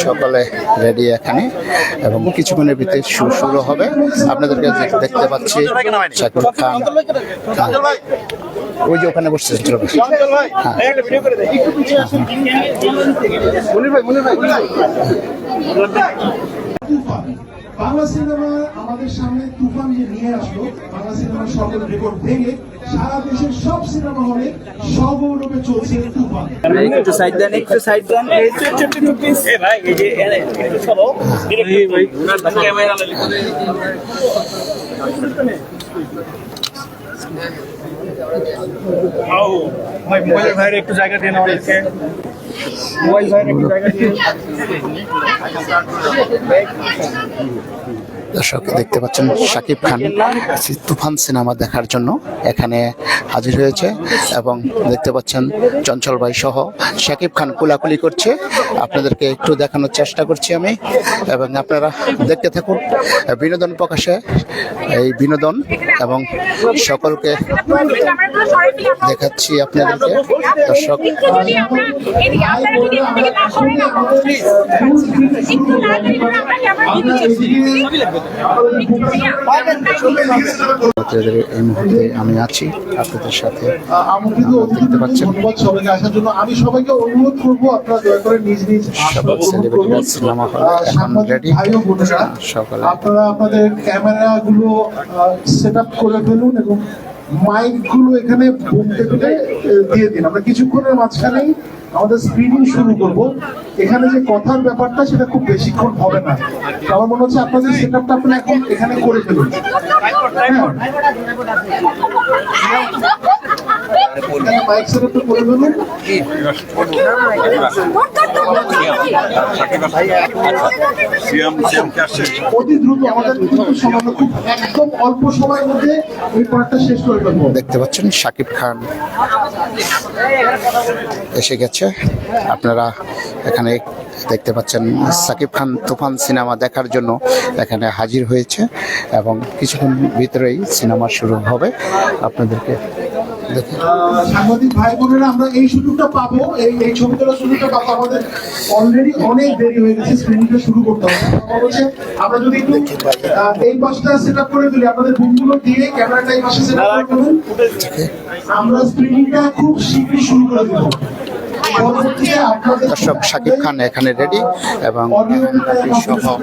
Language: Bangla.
সকলে রেডি এখানে এবং কিছুক্ষণের ভিতরে শুরু হবে। আপনাদেরকে দেখতে পাচ্ছি শাকুর খান হ্যাঁ। ওই যে ওখানে বসছে তুফান বাংলা সিনেমা আমাদের সামনে তুফান যে নিয়ে আসলো বাংলা সিনেমার সকল রেকর্ড ভেঙে সারা দেশের সব সিনেমা হলে সগৌরবে চলছে তুফান। একটু সাইড দেন একটু সাইড দেন। একটু একটু একটু প্লিজ এ ভাই এই যে একটু চলো। এই ভাই। ক্যামেরা আও, ভাই একটু জায়গা আমাদেরকে। মোবাইল একটু জায়গা দিন দর্শক, দেখতে পাচ্ছেন শাকিব খান, তুফান সিনেমা দেখার জন্য। এখানে হাজির হয়েছে এবং দেখতে পাচ্ছেন চঞ্চল ভাই সহ শাকিব খান কুলাকুলি করছে। আপনাদেরকে একটু দেখানোর চেষ্টা করছি আমি এবং আপনারা দেখতে থাকুন বিনোদন প্রকাশে এই বিনোদন এবং সকলকে দেখাচ্ছি আপনাদেরকে। দর্শক এই মুহূর্তে আমি আছি। আপনাদের সাথে আমন্ত্রিত দেখতে পাচ্ছেন। সবাইকে আসার জন্য আমি সবাইকে অনুরোধ করব আপনারা দয়া করে নিজ নিজ সিনেমা হল আপনারা আপনাদের সেট আপ করে ফেলুন এবং মাইকগুলো এখানে বুম টেবিলে দিয়ে দিন আমরা কিছুক্ষণের মাঝখানেই আমাদের স্ক্রিনিং শুরু করব এখানে যে কথার ব্যাপারটা সেটা খুব বেশিক্ষণ হবে না আমার মনে হচ্ছে আপনাদের সেট আপটা আপনারা এখন এখানে করে ফেলুন এখানে মাইক সেট আপটা করে ফেলুন অতি দ্রুত আমাদের কিন্তু সামান্য খুব একদম অল্প সময়ের মধ্যে এই পার্টটা শেষ করে ফেলব দেখতে পাচ্ছেন শাকিব খান এসে গেছে। আপনারা এখানে দেখতে পাচ্ছেন সাকিব খান তুফান সিনেমা দেখার জন্য এখানে হাজির হয়েছে এবং কিছুক্ষণ ভিতরেই সিনেমা শুরু হবে। আপনাদেরকে সাংবাদিক ভাই বোনেরা আমরা এই সুযোগটা পাবো এই এই ছবি তোলার সুযোগটা পাবো। আমাদের অলরেডি অনেক দেরি হয়ে গেছে স্ক্রিনিংটা শুরু করতে হবে। হচ্ছে আমরা যদি একটু এই পাশটা সেট আপ করে দিই আপনাদের বুকগুলো দিয়ে ক্যামেরাটা এই পাশে সেট আপ করে আমরা স্ক্রিনিংটা খুব শীঘ্রই শুরু করে দেবো। দর্শক শাকিব খান এখানে রেডি এবং সহ